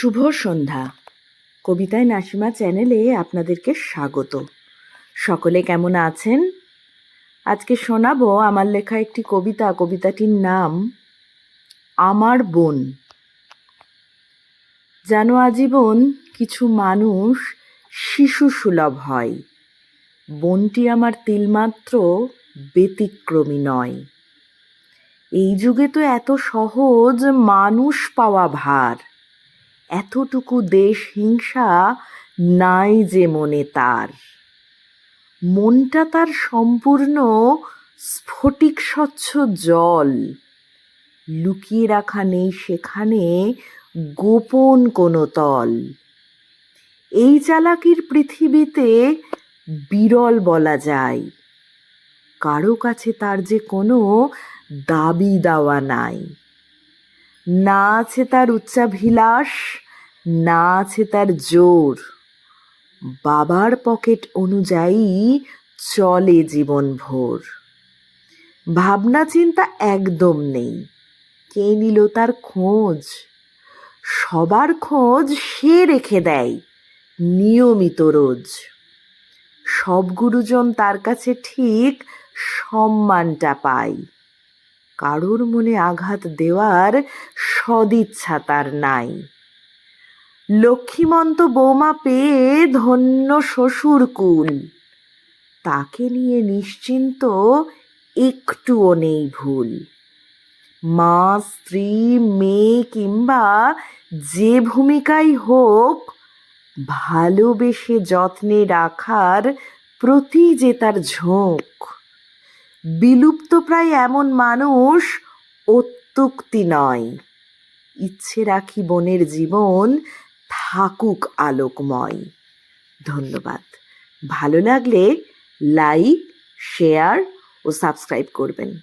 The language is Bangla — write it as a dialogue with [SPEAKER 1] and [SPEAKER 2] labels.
[SPEAKER 1] শুভ সন্ধ্যা। কবিতায় নাসিমা চ্যানেলে আপনাদেরকে স্বাগত। সকলে কেমন আছেন? আজকে শোনাবো আমার লেখা একটি কবিতা। কবিতাটির নাম, আমার বোন। যেন আজীবন কিছু মানুষ শিশু সুলভ হয়। বোনটি আমার তিলমাত্র ব্যতিক্রমী নয়। এই যুগে তো এত সহজ মানুষ পাওয়া ভার। এতটুকু দেশ হিংসা নাই যে মনে তার। মনটা তার সম্পূর্ণ স্ফটিক স্বচ্ছ জল। লুকিয়ে রাখা নেই সেখানে গোপন কোনো তল। এই চালাকির পৃথিবীতে বিরল বলা যায়। কারও কাছে তার যে কোনো দাবি দাওয়া নাই। না আছে তার উচ্চাভিলাষ, না আছে তার জোর। বাবার পকেট অনুযায়ী চলে জীবন ভোর ভাবনা চিন্তা একদম নেই, কে নিল তার খোঁজ? সবার খোঁজ সে রেখে দেয়, নিয়মিত রোজ। সব গুরুজন তার কাছে ঠিক সম্মানটা পায়। কারোর মনে আঘাত দেওয়ার সদিচ্ছা তার নাই। লক্ষ্মীমন্ত বৌমা পেয়ে ধন্য শ্বশুর কুল। তাকে নিয়ে নিশ্চিন্ত একটুও নেই ভুল। মা, স্ত্রী, মেয়ে কিংবা যে ভূমিকাই হোক, ভালোবেসে যত্নে রাখার প্রতি যে তার ঝোঁক বিলুপ্ত প্রায় এমন মানুষ অত্যুক্তি নয়। ইচ্ছে রাখি বনের জীবন থাকুক আলোকময়। ধন্যবাদ। ভালো লাগলে লাইক, শেয়ার ও সাবস্ক্রাইব করবেন।